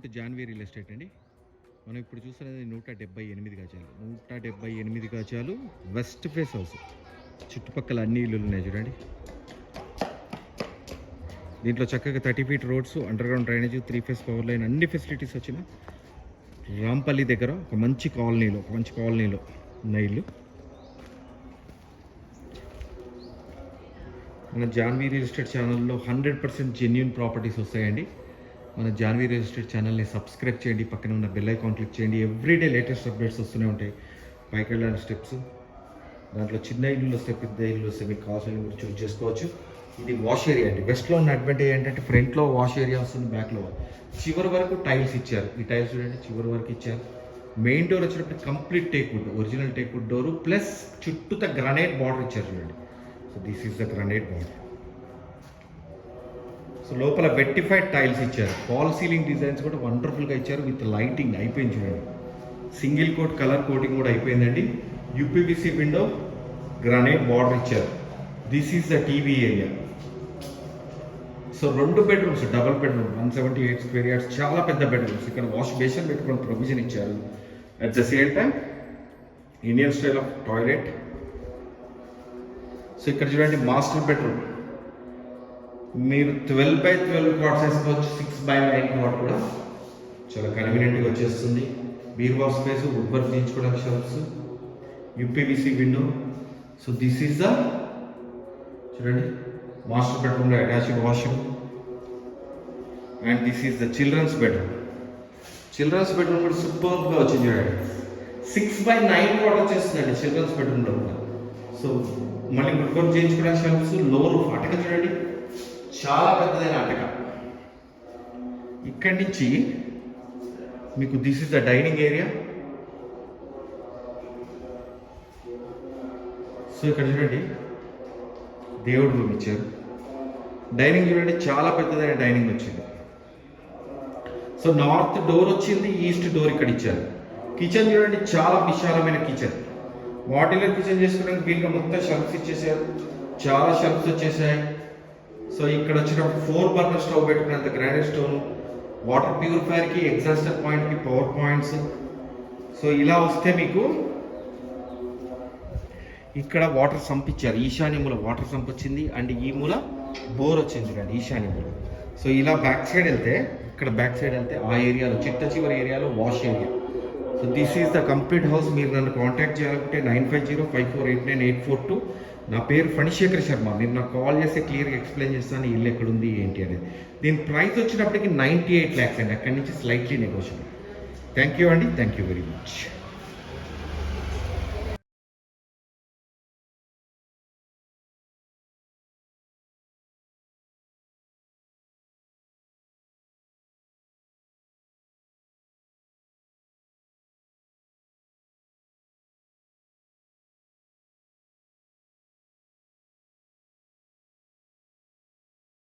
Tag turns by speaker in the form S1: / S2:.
S1: To Janhvi real estate అండి. మనం ఇప్పుడు చూస్తున్నది నూట డెబ్బై ఎనిమిది గజాలు. నూట డెబ్బై ఎనిమిది గజాలు వెస్ట్ ఫేస్ హౌస్. చుట్టుపక్కల అన్ని ఇల్లులు ఉన్నాయి చూడండి. దీంట్లో చక్కగా thirty feet roads underground drainage three phase power line అన్ని ఫెసిలిటీస్ వచ్చిన. రాంపల్లి దగ్గర ఒక మంచి కాలనీలో ఒక మంచి కాలనీలో ఉన్న ఇల్లు. మన జాన్వీ రియల్ ఎస్టేట్ ఛానల్లో హండ్రెడ్ పర్సెంట్ జెన్యున్ ప్రాపర్టీస్ వస్తాయండి. మన జాన్వీ రియల్ ఎస్టేట్ ఛానల్ని సబ్స్క్రైబ్ చేయండి పక్కన ఉన్న బెల్ ఐకాన్ క్లిక్ చేయండి. ఎవ్రీడే లేటెస్ట్ అప్డేట్స్ వస్తూనే ఉంటాయి. పైకి వెళ్ళడానికి స్టెప్స్. దాంట్లో చిన్న ఇల్లు వస్తే పెద్ద ఇల్లు వస్తే మీకు కావాల్సిన మీరు చూస్ చేసుకోవచ్చు. ఇది వాష్ ఏరియా అండి. వెస్ట్లో ఉన్న అడ్వాంటేజ్ ఏంటంటే ఫ్రంట్లో వాష్ ఏరియా వస్తుంది బ్యాక్లో చివరి వరకు టైల్స్ ఇచ్చారు. ఈ టైల్స్ చూడండి చివరి వరకు ఇచ్చారు. మెయిన్ డోర్ వచ్చినప్పుడు complete teak wood original teak wood door plus చుట్టూత గ్రనైట్ బార్డర్ ఇచ్చారు చూడండి. So this is the granite border so లోపల వెట్టిఫైడ్ టైల్స్ ఇచ్చారు. ఫాల్ సీలింగ్ డిజైన్స్ కూడా వండర్ఫుల్గా ఇచ్చారు విత్ లైటింగ్ అయిపోయింది చూడండి. సింగిల్ కోట్ కలర్ కోటింగ్ కూడా అయిపోయిందండి. యూపీవీసీ విండో గ్రానైట్ బార్డర్ ఇచ్చారు. This is the TV area so రెండు bedrooms double bedroom one seventy eight square yards చాలా పెద్ద బెడ్రూమ్స్ ఇక్కడ వాష్ బేషన్ పెట్టుకుని ప్రొవిజన్ ఇచ్చారు. At the same time Indian style of toilet so ఇక్కడ చూడండి master bedroom మీరు ట్వెల్వ్ బై ట్వెల్వ్ కాట్స్ వేసుకోవచ్చు సిక్స్ బై నైన్ కాట్ కూడా చాలా కన్వీనియంట్గా వచ్చేస్తుంది. బీర్వా స్పేస్ వుడ్ వర్క్ చేయించుకోవడానికి shelves UPVC window so this is the చూడండి మాస్టర్ బెడ్రూమ్లో attached washroom and this is the children's bedroom children's bedroom కూడా సూపర్గా వచ్చింది చూడండి. సిక్స్ బై నైన్ కాట్ వచ్చేస్తుందండి చిల్డ్రన్స్ బెడ్రూమ్లో కూడా సో మళ్ళీ వుడ్ వర్క్ చేయించుకోవడానికి షెల్ఫ్స్లో రూఫ్ అటక చూడండి. చాలా పెద్దదైన అటక. ఇక్కడి నుంచి మీకు this is the dining area so ఇక్కడ చూడండి. దేవుడు రూమ్ ఇచ్చారు. డైనింగ్ చూడండి చాలా పెద్దదైన డైనింగ్ వచ్చింది. సో నార్త్ డోర్ వచ్చింది ఈస్ట్ డోర్ ఇక్కడ ఇచ్చారు. కిచెన్ చూడండి చాలా విశాలమైన కిచెన్ మాడ్యులర్ కిచెన్ చేసుకోవడానికి వీళ్ళు మొత్తం షెల్ఫ్స్ ఇచ్చేసారు. చాలా షెల్ఫ్స్ వచ్చేసాయి. సో ఇక్కడ వచ్చినప్పుడు ఫోర్ బర్నర్ స్టవ్ పెట్టుకున్నంత గ్రానైట్ స్టవ్ వాటర్ ప్యూరిఫైయర్కి ఎగ్జాస్టర్ పాయింట్కి పవర్ పాయింట్స్ సో ఇలా వస్తే మీకు ఇక్కడ వాటర్ సంప్ ఇచ్చారు ఈశాన్య మూల వాటర్ సంప్ వచ్చింది అండ్ ఈ మూల బోర్ వచ్చింది కానీ ఈశాన్య మూల. సో ఇలా బ్యాక్ సైడ్ వెళ్తే ఇక్కడ బ్యాక్ సైడ్ వెళ్తే ఆ ఏరియాలో చిట్ట చివరి ఏరియాలో wash area so this is the complete house మీరు నన్ను కాంటాక్ట్ చేయాలనుకుంటే nine five zero five four eight nine eight four two నా పేరు ఫణిశేఖర్ శర్మ. మీరు నాకు కాల్ చేస్తే క్లియర్గా ఎక్స్ప్లెయిన్ చేస్తాను ఇల్లు ఎక్కడుంది ఏంటి అనేది. దీని ప్రైస్ వచ్చినప్పటికి నైంటీ ఎయిట్ ల్యాక్స్ అండి. అక్కడి నుంచి స్లైట్లీ నెగోషియబుల్ థ్యాంక్ యూ అండి. Thank you very much.